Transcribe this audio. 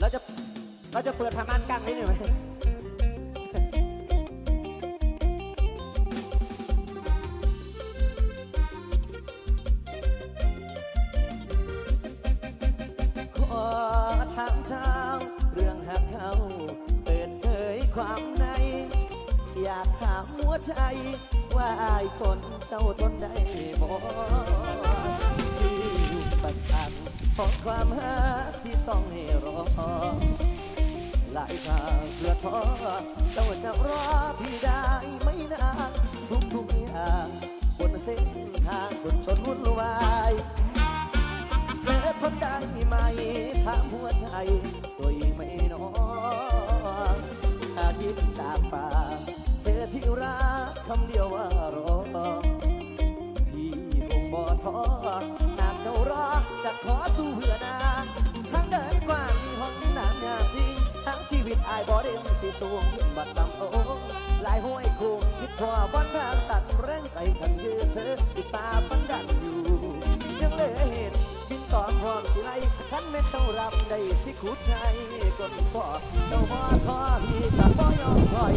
เราจะเราจะเปิดพม่านกั้งได้ไหมขอถามเจ้าเรื่องหักเขาเปิดเผยความใน อยากถามหัวใจว่าอายทนเจ้าทนได้บ่ ของความหักที่ต้องให้รอ หลายทางเพื่อท้อเจ้าจะรอพี่ได้ไม่นานทุกทุกอย่างบนเส้นทางคนชนวุ่นวายเธอทนได้ไหมถามหัวใจตัวเองไม่น้อยถ้าคิดจากปากเธอที่รักคำเดียวว่ารอพี่คงบ่ท้อหากเจ้ารอจะขอ สูงบัดต่ำโอ้หลายห้วยคูงคิดพอบนทางตัดแรงใส่ฉันยืนเธอติดตาปันดันอยู่ ยังเลยเห็นบินต่อพร้อมสิไรขันไม่เจ้ารับได้สิขุดใจกดพอเจ้าบ่ท้อพี่ตาพ่อยอมถอย